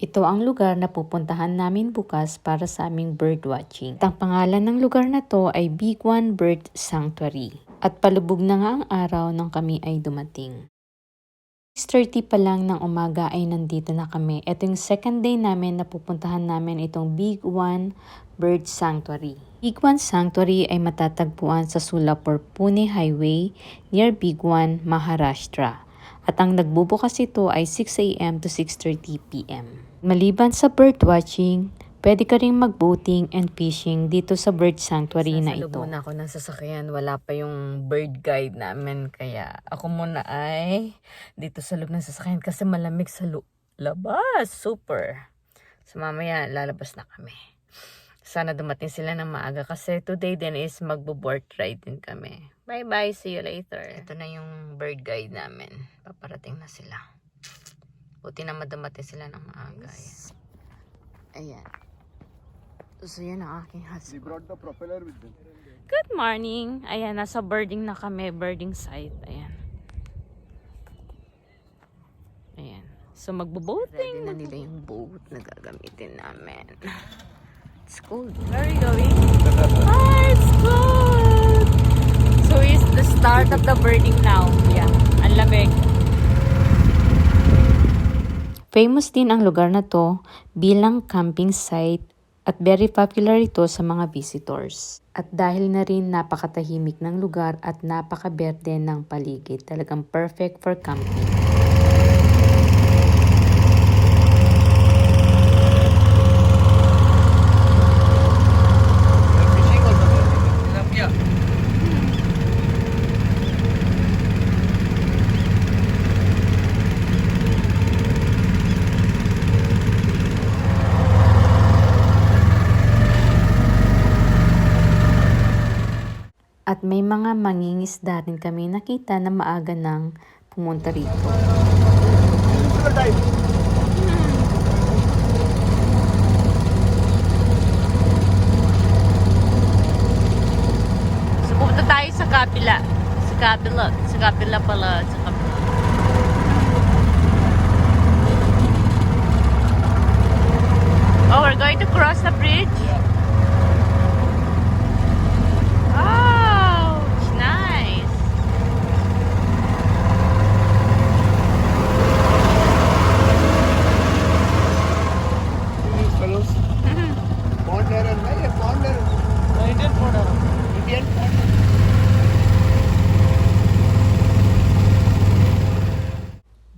Ito ang lugar na pupuntahan namin bukas para sa aming bird watching. At ang pangalan ng lugar na to ay Big One Bird Sanctuary. At palubog na nga ang araw nang kami ay dumating. 6.30 pa lang ng umaga ay nandito na kami. Ito yung second day namin na pupuntahan namin itong Big One Bird Sanctuary. Big One Sanctuary ay matatagpuan sa Sulapur Pune Highway near Big One, Maharashtra. At ang nagbubukas ito ay 6 a.m. to 6.30 p.m. Maliban sa bird watching, pwede ka rin mag-boating and fishing dito sa bird sanctuary na ito. na ako ng sasakyan. Wala pa yung bird guide namin. Kaya ako muna ay dito sa loob ng sasakyan kasi malamig sa lo- labas. Super. So mamaya lalabas na kami. Sana dumating sila ng maaga kasi today din is magbo-board ride din kami. Bye bye. See you later. Ito na yung bird guide namin. Paparating na sila. Buti na madumating sila ng maaga. Ayan. So yan ang aking husband. They brought the propeller with them. Good morning. Ayan, nasa birding na kami. Birding site. Ayan. Ayan. So, magbo-boating. Ready na nila yung boat na gagamitin namin. It's cold. Where are you going? ah, it's cold! So, it's the start of the birding now. Yeah. Ang lamig. Famous din ang lugar na to bilang camping site at very popular ito sa mga visitors. At dahil na rin napakatahimik ng lugar at napakaberde ng paligid, talagang perfect for camping. fishing also there. Tilapia. At may mga mangingisda rin kami nakita na maaga nang pumunta rito. So, pupunta tayo sa kapila. Sa kapila. Sa kapila pala. Sa kapila.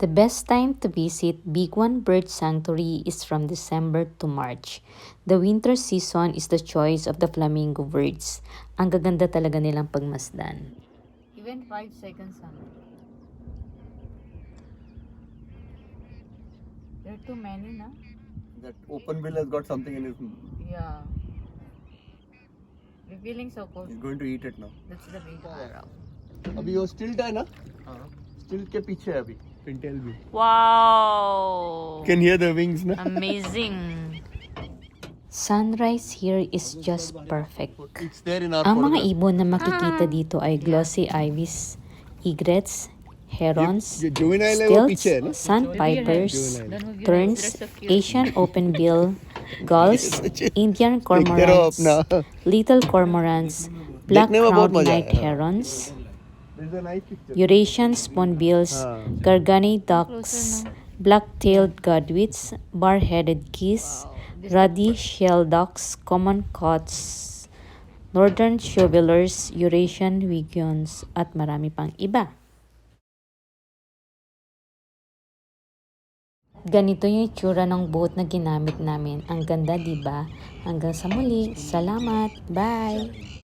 The best time to visit Big One Bird Sanctuary is from December to March. The winter season is the choice of the flamingo birds. Ang gaganda talaga nilang pagmasdan. Even 5 seconds on. There are too many, na? That open bill has got something in his. Yeah. We're feeling so cold. He's going to eat it now. That's the big arrow. अभी वो स्टिल्ट है ना स्टिल्ट के पीछे है अभी Pintail view. Wow! Can hear the wings, na? Amazing. Sunrise here is just perfect. Ang mga ibon na makikita dito ay glossy ivies, egrets, herons, stilts, sandpipers, terns, Asian openbill, gulls, Indian cormorants, little cormorants, black-crowned night herons, Eurasian spoonbills, हाँ. Gargani ducks, black-tailed godwits, bar-headed geese, ruddy shell ducks, common cots, northern shovelers, Eurasian wigeons, at marami pang iba. Ganito yung itsura ng boat na ginamit namin. Ang ganda, di ba? Hanggang sa muli. Salamat. Bye!